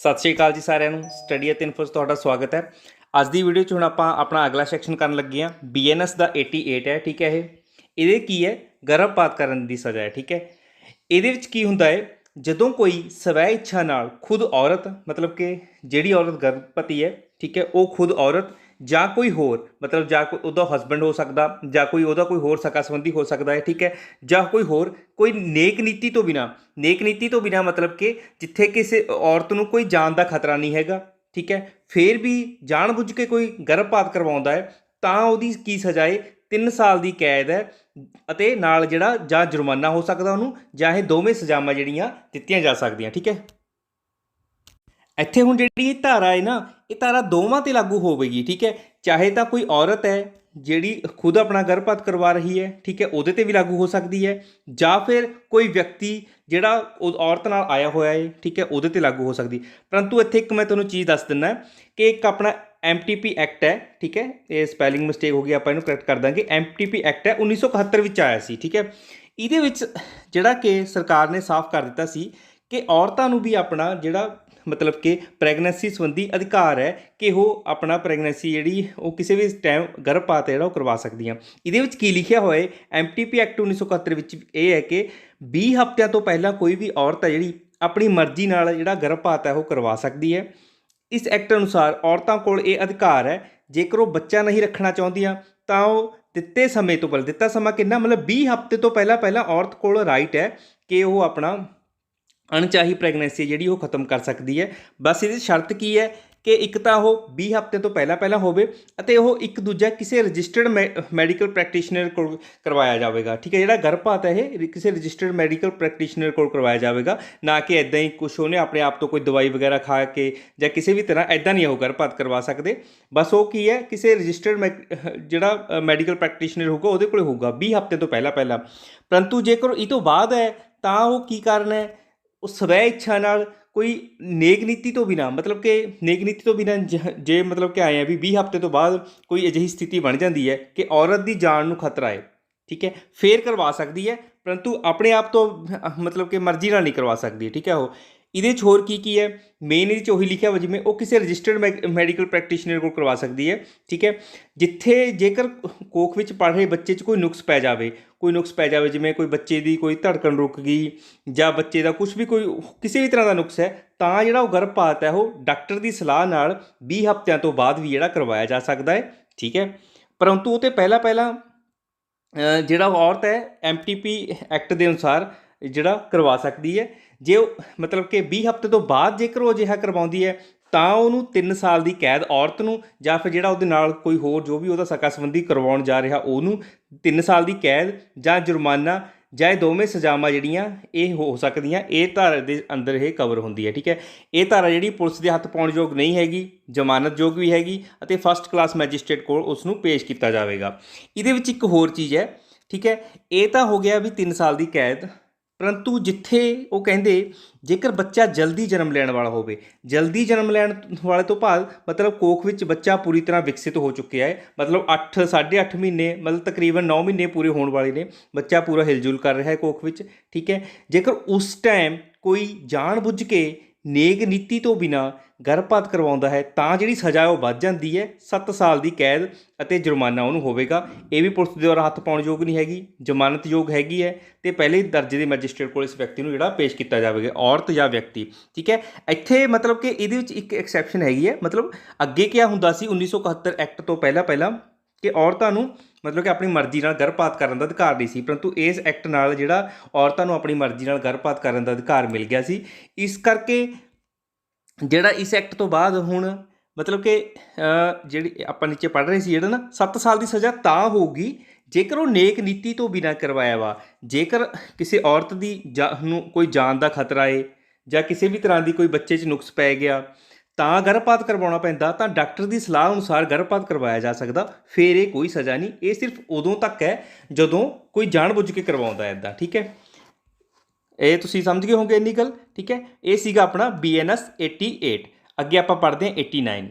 ਸਤਿ ਸ਼੍ਰੀ ਅਕਾਲ ਜੀ ਸਾਰਿਆਂ ਨੂੰ। ਸਟੱਡੀ ਅਤੇ ਇਨਫੋਸ ਤੁਹਾਡਾ ਸਵਾਗਤ ਹੈ। ਅੱਜ ਦੀ ਵੀਡੀਓ 'ਚ ਹੁਣ ਆਪਾਂ ਆਪਣਾ ਅਗਲਾ ਸੈਕਸ਼ਨ ਕਰਨ ਲੱਗੇ ਹਾਂ। ਬੀਐਨਐਸ ਦਾ 88 ਹੈ, ਠੀਕ ਹੈ ਇਹ। ਇਹਦੇ ਕੀ ਹੈ? ਗਰਭਪਾਤ ਕਰਨ ਦੀ ਸਜ਼ਾ ਹੈ, ਠੀਕ ਹੈ। ਇਹਦੇ ਵਿੱਚ ਕੀ ਹੁੰਦਾ ਹੈ? ਜਦੋਂ ਕੋਈ ਸਵੈ ਇੱਛਾ ਨਾਲ ਖੁਦ ਔਰਤ, ਮਤਲਬ ਕਿ ਜਿਹੜੀ ਔਰਤ ਗਰਭਵਤੀ ਹੈ, ਠੀਕ ਹੈ, ਉਹ ਖੁਦ ਔਰਤ ਜਾਂ ਕੋਈ ਹੋਰ, ਮਤਲਬ ਜਾਂ ਕੋਈ ਉਹਦਾ ਹਸਬੰਡ ਹੋ ਸਕਦਾ, ਜਾਂ ਕੋਈ ਉਹਦਾ ਕੋਈ ਹੋਰ ਸਕਾ ਸੰਬੰਧੀ ਹੋ ਸਕਦਾ ਹੈ, ਠੀਕ ਹੈ? ਜਾਂ ਕੋਈ ਹੋਰ, ਕੋਈ ਨੇਕ ਨੀਤੀ ਤੋਂ ਬਿਨਾ, ਨੇਕ ਨੀਤੀ ਤੋਂ ਬਿਨਾ ਮਤਲਬ ਕਿ ਜਿੱਥੇ ਕਿਸੇ ਔਰਤ ਨੂੰ ਕੋਈ ਜਾਨ ਦਾ ਖਤਰਾ ਨਹੀਂ ਹੈਗਾ, ਠੀਕ ਹੈ? ਫੇਰ ਵੀ ਜਾਣਬੁੱਝ ਕੇ ਕੋਈ ਗਰਭਪਾਤ ਕਰਵਾਉਂਦਾ ਹੈ, ਤਾਂ ਉਹਦੀ ਕੀ ਸਜ਼ਾ ਹੈ 3 ਸਾਲ ਦੀ ਕੈਦ ਹੈ ਅਤੇ ਨਾਲ ਜਿਹੜਾ ਜਾਂ ਜੁਰਮਾਨਾ ਹੋ ਸਕਦਾ ਉਹਨੂੰ, ਜਾਂ ਇਹ ਦੋਵੇਂ ਸਜ਼ਾਵਾਂ ਜਿਹੜੀਆਂ ਦਿੱਤੀਆਂ ਜਾ ਸਕਦੀਆਂ, ਠੀਕ ਹੈ? ਇੱਥੇ ਹੁਣ ਜਿਹੜੀ ਇਹ ਧਾਰਾ ਹੈ ਨਾ, ਇਹ ਧਾਰਾ ਦੋਵਾਂ ਤੇ ਲਾਗੂ ਹੋਵੇਗੀ, ਠੀਕ ਹੈ? ਚਾਹੇ ਤਾਂ ਕੋਈ ਔਰਤ ਹੈ, ਜਿਹੜੀ ਖੁਦ ਆਪਣਾ ਗਰਭਪਾਤ ਕਰਵਾ ਰਹੀ ਹੈ, ਠੀਕ ਹੈ? ਉਹਦੇ ਤੇ ਵੀ ਲਾਗੂ ਹੋ ਸਕਦੀ ਹੈ, ਜਾਂ ਫਿਰ ਕੋਈ ਵਿਅਕਤੀ ਜਿਹੜਾ ਉਹ ਔਰਤ ਨਾਲ ਆਇਆ ਹੋਇਆ ਹੈ, ਠੀਕ ਹੈ? ਉਹਦੇ ਤੇ ਲਾਗੂ ਹੋ ਸਕਦੀ। ਪਰੰਤੂ ਇੱਥੇ ਇੱਕ ਮੈਂ ਤੁਹਾਨੂੰ ਚੀਜ਼ ਦੱਸ ਦਿੰਦਾ, ਕਿ ਇੱਕ ਆਪਣਾ ਐਮਟੀਪੀ ਐਕਟ ਹੈ, ਠੀਕ ਹੈ? ਇਹ ਸਪੈਲਿੰਗ ਮਿਸਟੇਕ ਹੋ ਗਈ, ਆਪਾਂ ਇਹਨੂੰ ਕਰੈਕਟ ਕਰ ਦਾਂਗੇ। ਐਮਟੀਪੀ ਐਕਟ ਹੈ 1971 ਵਿੱਚ ਆਇਆ ਸੀ, ਠੀਕ ਹੈ? ਇਹਦੇ ਵਿੱਚ ਜਿਹੜਾ ਕਿ ਸਰਕਾਰ ਨੇ ਸਾਫ਼ ਕਰ ਦਿੱਤਾ ਸੀ ਕਿ ਔਰਤਾਂ ਨੂੰ ਵੀ ਆਪਣਾ ਜਿਹੜਾ ਮਤਲਬ ਕਿ ਪ੍ਰੈਗਨੈਂਸੀ ਸੰਬੰਧੀ ਅਧਿਕਾਰ ਹੈ ਕਿ ਉਹ ਆਪਣਾ ਪ੍ਰੈਗਨੈਂਸੀ ਜਿਹੜੀ ਉਹ ਕਿਸੇ ਵੀ ਟਾਈਮ ਗਰਭਪਾਤ ਹੈ ਜਿਹੜਾ ਉਹ ਕਰਵਾ ਸਕਦੀਆਂ। ਇਹਦੇ ਵਿੱਚ ਕੀ ਲਿਖਿਆ ਹੋਇਆ ਹੈ? ਐਮਟੀਪੀ ਐਕਟ 1971 ਵਿੱਚ ਇਹ ਹੈ ਕਿ 20 ਹਫ਼ਤਿਆਂ ਤੋਂ ਪਹਿਲਾਂ ਕੋਈ ਵੀ ਔਰਤ ਹੈ ਜਿਹੜੀ ਆਪਣੀ ਮਰਜ਼ੀ ਨਾਲ ਜਿਹੜਾ ਗਰਭਪਾਤ ਹੈ ਉਹ ਕਰਵਾ ਸਕਦੀ ਹੈ। ਇਸ ਐਕਟ ਅਨੁਸਾਰ ਔਰਤਾਂ ਕੋਲ ਇਹ ਅਧਿਕਾਰ ਹੈ, ਜੇਕਰ ਉਹ ਬੱਚਾ ਨਹੀਂ ਰੱਖਣਾ ਚਾਹੁੰਦੀਆਂ, ਤਾਂ ਉਹ ਦਿੱਤੇ ਸਮੇਂ ਤੋਂ ਪਹਿਲਾਂ, ਦਿੱਤਾ ਸਮਾਂ ਕਿੰਨਾ? ਮਤਲਬ 20 ਹਫ਼ਤੇ ਤੋਂ ਪਹਿਲਾਂ ਪਹਿਲਾਂ ਔਰਤ ਕੋਲ ਰਾਈਟ ਹੈ ਕਿ ਉਹ ਆਪਣਾ ਅਣਚਾਹੀ ਪ੍ਰੈਗਨੈਂਸੀ ਜਿਹੜੀ ਉਹ ਖਤਮ ਕਰ ਸਕਦੀ ਹੈ। ਬਸ ਇਹਦੀ ਸ਼ਰਤ ਕੀ ਹੈ ਕਿ ਇੱਕ ਤਾਂ ਉਹ 20 ਹਫ਼ਤੇ ਤੋਂ ਪਹਿਲਾਂ ਪਹਿਲਾਂ ਹੋਵੇ ਅਤੇ ਉਹ ਇੱਕ ਦੂਜਾ ਕਿਸੇ ਰਜਿਸਟਰਡ ਮੈਡੀਕਲ ਪ੍ਰੈਕਟੀਸ਼ਨਰ ਕੋਲ ਕਰਵਾਇਆ ਜਾਵੇਗਾ। ਠੀਕ ਹੈ, ਜਿਹੜਾ ਗਰਭਪਾਤ ਹੈ ਇਹ, ਕਿਸੇ ਰਜਿਸਟਰਡ ਮੈਡੀਕਲ ਪ੍ਰੈਕਟੀਸ਼ਨਰ ਕੋਲ ਕਰਵਾਇਆ ਜਾਵੇਗਾ, ਨਾ ਕਿ ਐਦਾਂ ਹੀ ਕੁਝ ਉਹਨੇ ਆਪਣੇ ਆਪ ਤੋਂ ਕੋਈ ਦਵਾਈ ਵਗੈਰਾ ਖਾ ਕੇ ਜਾਂ ਕਿਸੇ ਵੀ ਤਰ੍ਹਾਂ ਐਦਾਂ ਨਹੀਂ ਉਹ ਗਰਭਪਾਤ ਕਰਵਾ ਸਕਦੇ। ਬਸ ਉਹ ਕੀ ਹੈ, ਕਿਸੇ ਰਜਿਸਟਰਡ ਜਿਹੜਾ ਮੈਡੀਕਲ ਪ੍ਰੈਕਟੀਸ਼ਨਰ ਹੋਊਗਾ, ਉਹਦੇ ਕੋਲ ਹੋਊਗਾ 20 ਹਫ਼ਤੇ ਤੋਂ ਪਹਿਲਾਂ ਪਹਿਲਾਂ। ਪਰੰਤੂ ਜੇਕਰ ਇਹ ਤੋਂ ਬਾਅਦ ਹੈ, ਤਾਂ ਉਹ ਕੀ ਕਾਰਨ ਹੈ? ਉਹ ਸਵੈ ਇੱਛਾ ਨਾਲ ਕੋਈ ਨੇਕ ਨੀਤੀ ਤੋਂ ਬਿਨਾ, ਮਤਲਬ ਕਿ ਨੇਕ ਨੀਤੀ ਤੋਂ ਬਿਨਾ ਜੇ ਮਤਲਬ ਕਿ ਆਏ ਆ ਵੀ 20 ਹਫ਼ਤੇ ਤੋਂ ਬਾਅਦ ਕੋਈ ਅਜਿਹੀ ਸਥਿਤੀ ਬਣ ਜਾਂਦੀ ਹੈ ਕਿ ਔਰਤ ਦੀ ਜਾਨ ਨੂੰ ਖਤਰਾ ਹੈ, ਠੀਕ ਹੈ, ਫੇਰ ਕਰਵਾ ਸਕਦੀ ਹੈ, ਪਰੰਤੂ ਆਪਣੇ ਆਪ ਤੋਂ ਮਤਲਬ ਕਿ ਮਰਜ਼ੀ ਨਾਲ ਨਹੀਂ ਕਰਵਾ ਸਕਦੀ, ਠੀਕ ਹੈ ਉਹ। ਇਹਦੇ 'ਚ ਹੋਰ ਕੀ ਕੀ ਹੈ? ਮੇਨ ਇਹਦੇ 'ਚ ਉਹੀ ਲਿਖਿਆ ਵਾ ਜਿਵੇਂ ਉਹ ਕਿਸੇ ਰਜਿਸਟਰਡ ਮੈਡੀਕਲ ਪ੍ਰੈਕਟੀਸ਼ਨਰ ਕੋਲ ਕਰਵਾ ਸਕਦੀ ਹੈ, ਠੀਕ ਹੈ? ਜਿੱਥੇ ਜੇਕਰ ਕੋਖ ਵਿੱਚ ਪੜ ਰਹੇ ਬੱਚੇ 'ਚ ਕੋਈ ਨੁਕਸ ਪੈ ਜਾਵੇ, ਕੋਈ ਨੁਕਸ ਪੈ ਜਾਵੇ, ਜਿਵੇਂ ਕੋਈ ਬੱਚੇ ਦੀ ਕੋਈ ਧੜਕਣ ਰੁਕ ਗਈ ਜਾਂ ਬੱਚੇ ਦਾ ਕੁਝ ਵੀ ਕੋਈ ਕਿਸੇ ਵੀ ਤਰ੍ਹਾਂ ਦਾ ਨੁਕਸ ਹੈ, ਤਾਂ ਜਿਹੜਾ ਉਹ ਗਰਭਪਾਤ ਹੈ, ਉਹ ਡਾਕਟਰ ਦੀ ਸਲਾਹ ਨਾਲ 20 ਹਫ਼ਤਿਆਂ ਤੋਂ ਬਾਅਦ ਵੀ ਜਿਹੜਾ ਕਰਵਾਇਆ ਜਾ ਸਕਦਾ ਹੈ, ਠੀਕ ਹੈ? ਪਰੰਤੂ ਉਹ ਤੇ ਪਹਿਲਾਂ ਪਹਿਲਾਂ ਜਿਹੜਾ ਔਰਤ ਹੈ ਐਮਟੀਪੀ ਐਕਟ ਦੇ ਅਨੁਸਾਰ ਜਿਹੜਾ ਕਰਵਾ ਸਕਦੀ ਹੈ ਜੇ ਉਹ, ਮਤਲਬ ਕਿ 20 ਹਫ਼ਤੇ ਤੋਂ ਬਾਅਦ ਜੇਕਰ ਉਹ ਅਜਿਹਾ ਕਰਵਾਉਂਦੀ ਹੈ, ਤਾਂ ਉਹਨੂੰ 3 ਸਾਲ ਦੀ ਕੈਦ ਔਰਤ ਨੂੰ ਜਾਂ ਫਿਰ ਜਿਹੜਾ ਉਹਦੇ ਨਾਲ ਕੋਈ ਹੋਰ ਜੋ ਵੀ ਉਹਦਾ ਸਕਾ ਸੰਬੰਧੀ ਕਰਵਾਉਣ ਜਾ ਰਿਹਾ ਉਹਨੂੰ 3 ਸਾਲ ਦੀ ਕੈਦ ਜਾਂ ਜੁਰਮਾਨਾ ਜਾਂ ਇਹ ਦੋਵੇਂ ਸਜ਼ਾਵਾਂ ਜਿਹੜੀਆਂ ਇਹ ਹੋ ਸਕਦੀਆਂ, ਇਹ ਧਾਰਾ ਦੇ ਅੰਦਰ ਇਹ ਕਵਰ ਹੁੰਦੀ ਹੈ, ਠੀਕ ਹੈ? ਇਹ ਧਾਰਾ ਜਿਹੜੀ ਪੁਲਿਸ ਦੇ ਹੱਥ ਪਾਉਣ ਯੋਗ ਨਹੀਂ ਹੈਗੀ, ਜ਼ਮਾਨਤ ਯੋਗ ਵੀ ਹੈਗੀ ਅਤੇ ਫਸਟ ਕਲਾਸ ਮੈਜਿਸਟ੍ਰੇਟ ਕੋਲ ਉਸ ਨੂੰ ਪੇਸ਼ ਕੀਤਾ ਜਾਵੇਗਾ। ਇਹਦੇ ਵਿੱਚ ਇੱਕ ਹੋਰ ਚੀਜ਼ ਹੈ, ਠੀਕ ਹੈ? ਇਹ ਤਾਂ ਹੋ ਗਿਆ ਵੀ 3 ਸਾਲ ਦੀ ਕੈਦ ਪਰੰਤੂ ਜਿੱਥੇ ਉਹ ਕਹਿੰਦੇ, ਜੇਕਰ ਬੱਚਾ ਜਲਦੀ ਜਨਮ ਲੈਣ ਵਾਲਾ ਹੋਵੇ, ਜਲਦੀ ਜਨਮ ਲੈਣ ਵਾਲੇ ਤੋਂ ਬਾਅਦ ਮਤਲਬ ਕੋਖ ਵਿੱਚ ਬੱਚਾ ਪੂਰੀ ਤਰ੍ਹਾਂ ਵਿਕਸਿਤ ਹੋ ਚੁੱਕਿਆ ਹੈ, ਮਤਲਬ 8 8.5 ਮਹੀਨੇ, ਮਤਲਬ ਤਕਰੀਬਨ 9 ਮਹੀਨੇ ਪੂਰੇ ਹੋਣ ਵਾਲੇ ਨੇ, ਬੱਚਾ ਪੂਰਾ ਹਿਲਜੁਲ ਕਰ ਰਿਹਾ ਹੈ ਕੋਖ ਵਿੱਚ, ਠੀਕ ਹੈ? ਜੇਕਰ ਉਸ ਟਾਈਮ ਕੋਈ ਜਾਣ ਬੁੱਝ ਕੇ ਨੇਕ ਨੀਤੀ ਤੋਂ ਬਿਨਾ ਗਰਭਪਾਤ ਕਰਵਾਉਂਦਾ ਹੈ, ਤਾਂ ਜਿਹੜੀ ਸਜ਼ਾ ਉਹ ਵੱਧ ਜਾਂਦੀ ਹੈ। 7 ਸਾਲ ਦੀ ਕੈਦ ਅਤੇ ਜੁਰਮਾਨਾ ਉਹਨੂੰ ਹੋਵੇਗਾ। ਇਹ ਵੀ ਪੁਲਿਸ ਦੇ ਦੁਆਰਾ ਹੱਥ ਪਾਉਣ ਯੋਗ ਨਹੀਂ ਹੈਗੀ, ਜ਼ਮਾਨਤ ਯੋਗ ਹੈਗੀ ਹੈ ਤੇ ਪਹਿਲੇ ਦਰਜੇ ਦੇ ਮੈਜਿਸਟ੍ਰੇਟ ਕੋਲ ਇਸ ਵਿਅਕਤੀ ਨੂੰ ਜਿਹੜਾ ਪੇਸ਼ ਕੀਤਾ ਜਾਵੇਗਾ, ਔਰਤ ਜਾਂ ਵਿਅਕਤੀ। ਠੀਕ ਹੈ? ਇੱਥੇ ਮਤਲਬ ਕਿ ਇਹਦੇ ਵਿੱਚ ਇੱਕ ਐਕਸੈਪਸ਼ਨ ਹੈਗੀ ਹੈ। ਮਤਲਬ ਅੱਗੇ ਕੀ ਹੁੰਦਾ ਸੀ 1971 ਐਕਟ ਤੋਂ ਪਹਿਲਾਂ ਪਹਿਲਾਂ ਕਿ ਔਰਤਾਂ ਨੂੰ ਮਤਲਬ ਕਿ ਆਪਣੀ ਮਰਜ਼ੀ ਨਾਲ ਗਰਭਪਾਤ ਕਰਨ ਦਾ ਅਧਿਕਾਰ ਨਹੀਂ ਸੀ, ਪਰੰਤੂ ਇਸ ਐਕਟ ਨਾਲ ਜਿਹੜਾ ਔਰਤਾਂ ਨੂੰ ਆਪਣੀ ਮਰਜ਼ੀ ਨਾਲ ਗਰਭਪਾਤ ਕਰਨ ਦਾ ਅਧਿਕਾਰ ਮਿਲ ਗਿਆ ਸੀ। ਇਸ ਕਰਕੇ ਜਿਹੜਾ ਇਸ ਐਕਟ ਤੋਂ ਬਾਅਦ ਹੁਣ ਮਤਲਬ ਕਿ ਜਿਹੜੀ ਆਪਾਂ ਨੀਚੇ ਪੜ੍ਹ ਰਹੇ ਸੀ, ਜਿਹੜਾ ਨਾ 7 ਸਾਲ ਦੀ ਸਜ਼ਾ ਤਾਂ ਹੋਊਗੀ, ਜੇਕਰ ਉਹ ਨੇਕ ਨੀਤੀ ਤੋਂ ਬਿਨਾ ਕਰਵਾਇਆ ਵਾ, ਜੇਕਰ ਕਿਸੇ ਔਰਤ ਦੀ ਨੂੰ ਕੋਈ ਜਾਨ ਦਾ ਖਤਰਾ ਏ ਜਾਂ ਕਿਸੇ ਵੀ ਤਰ੍ਹਾਂ ਦੀ ਕੋਈ ਬੱਚੇ 'ਚ ਨੁਕਸ ਪੈ ਗਿਆ ਤਾਂ ਗਰਭਪਾਤ ਕਰਵਾਉਣਾ ਪੈਂਦਾ, ਤਾਂ ਡਾਕਟਰ ਦੀ ਸਲਾਹ ਅਨੁਸਾਰ ਗਰਭਪਾਤ ਕਰਵਾਇਆ ਜਾ ਸਕਦਾ, ਫਿਰ ਇਹ ਕੋਈ ਸਜ਼ਾ ਨਹੀਂ, ਇਹ ਸਿਰਫ ਉਦੋਂ ਤੱਕ ਹੈ ਜਦੋਂ ਕੋਈ ਜਾਣਬੁੱਝ ਕੇ ਕਰਵਾਉਂਦਾ ਹੈ ਇਦਾਂ ਠੀਕ ਹੈ? ਇਹ ਤੁਸੀਂ ਸਮਝ ਗਏ ਹੋਵੋਗੇ ਇੰਨੀ ਗੱਲ, ਠੀਕ ਹੈ? ਇਹ ਸੀਗਾ ਆਪਣਾ BNS 88 ਅੱਗੇ ਆਪਾਂ ਪੜ੍ਹਦੇ ਹਾਂ 89